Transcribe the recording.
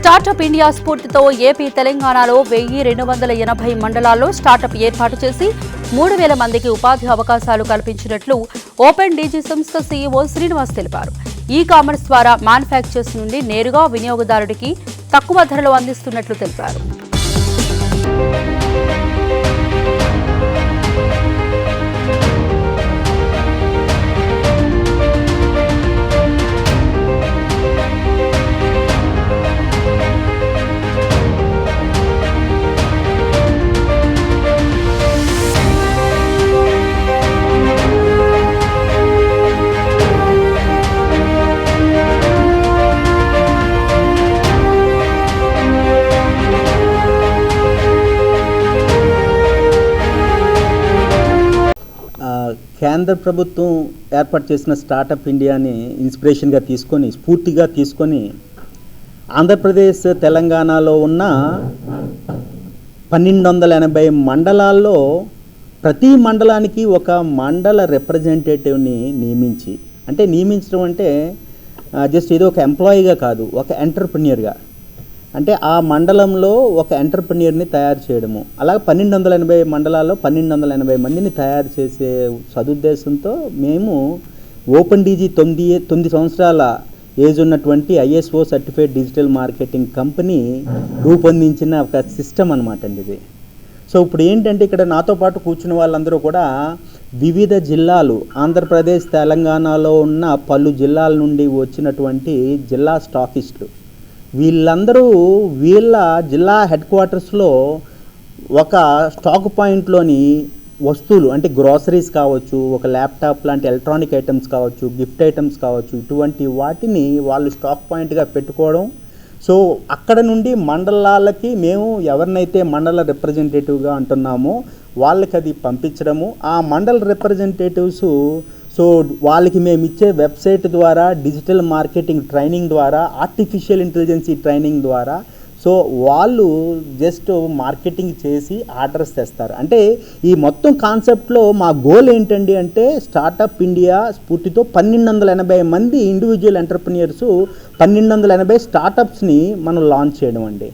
Startup India స్ఫూర్తితో AP తెలంగాణలో వెయ్యి రెండు వందల ఎనభై మండలాల్లో స్టార్టప్ ఏర్పాటు చేసి మూడు వేల మందికి ఉపాధి అవకాశాలు కల్పించినట్లు ఓపెన్ డీజీ సంస్థ సీఈఓ శ్రీనివాస్ తెలిపారు. ఈ కామర్స్ ద్వారా మ్యానుఫ్యాక్చర్స్ నుండి నేరుగా వినియోగదారుడికి తక్కువ ధరలో అందిస్తున్నట్లు తెలిపారు. కేంద్ర ప్రభుత్వం ఏర్పాటు చేసిన స్టార్టప్ ఇండియాని ఇన్స్పిరేషన్గా తీసుకొని స్ఫూర్తిగా తీసుకొని ఆంధ్రప్రదేశ్ తెలంగాణలో ఉన్న పన్నెండు వందల ఎనభై మండలాల్లో ప్రతి మండలానికి ఒక మండల రిప్రజెంటేటివ్ని నియమించి అంటే నియమించడం అంటే జస్ట్ ఏదో ఒక ఎంప్లాయీగా కాదు ఒక ఎంటర్ప్రినియర్గా. అంటే ఆ మండలంలో ఒక ఎంటర్ప్రెన్యూర్ని తయారు చేయడము. అలాగే పన్నెండు వందల ఎనభై మండలాల్లో పన్నెండు వందల ఎనభై మందిని తయారు చేసే సదుద్దేశంతో మేము ఓపెన్ డీజీ తొమ్మిది తొమ్మిది సంవత్సరాల ఏజ్ ఉన్నటువంటి ISO certified digital marketing company రూపొందించిన ఒక సిస్టమ్ అనమాట అండి ఇది. సో ఇప్పుడు ఏంటంటే ఇక్కడ నాతో పాటు కూర్చున్న వాళ్ళందరూ కూడా వివిధ జిల్లాలు ఆంధ్రప్రదేశ్ తెలంగాణలో ఉన్న పలు జిల్లాల నుండి వచ్చినటువంటి జిల్లా స్టాకిస్టులు. వీళ్ళందరూ వీళ్ళ జిల్లా హెడ్ క్వార్టర్స్లో ఒక స్టాక్ పాయింట్లోని వస్తువులు అంటే గ్రాసరీస్ కావచ్చు ఒక ల్యాప్టాప్ లాంటి ఎలక్ట్రానిక్ ఐటమ్స్ కావచ్చు గిఫ్ట్ ఐటమ్స్ కావచ్చు ఇటువంటి వాటిని వాళ్ళు స్టాక్ పాయింట్గా పెట్టుకోవడం. సో అక్కడ నుండి మండలాలకి మేము ఎవరినైతే మండల రిప్రజెంటేటివ్గా అంటున్నామో వాళ్ళకి అది పంపించడము. ఆ మండల రిప్రజెంటేటివ్స్ సో వాళ్ళకి మేము ఇచ్చే వెబ్సైట్ ద్వారా డిజిటల్ మార్కెటింగ్ ట్రైనింగ్ ద్వారా ఆర్టిఫిషియల్ ఇంటెలిజెన్సీ ట్రైనింగ్ ద్వారా సో వాళ్ళు జస్ట్ మార్కెటింగ్ చేసి ఆర్డర్స్ తెస్తారు. అంటే ఈ మొత్తం కాన్సెప్ట్లో మా గోల్ ఏంటండి అంటే స్టార్టప్ ఇండియా స్ఫూర్తితో పన్నెండు వందల ఎనభై మంది ఇండివిజువల్ ఎంటర్ప్రినియర్స్ పన్నెండు వందల ఎనభై స్టార్టప్స్ని మనం లాంచ్ చేయడం అండి.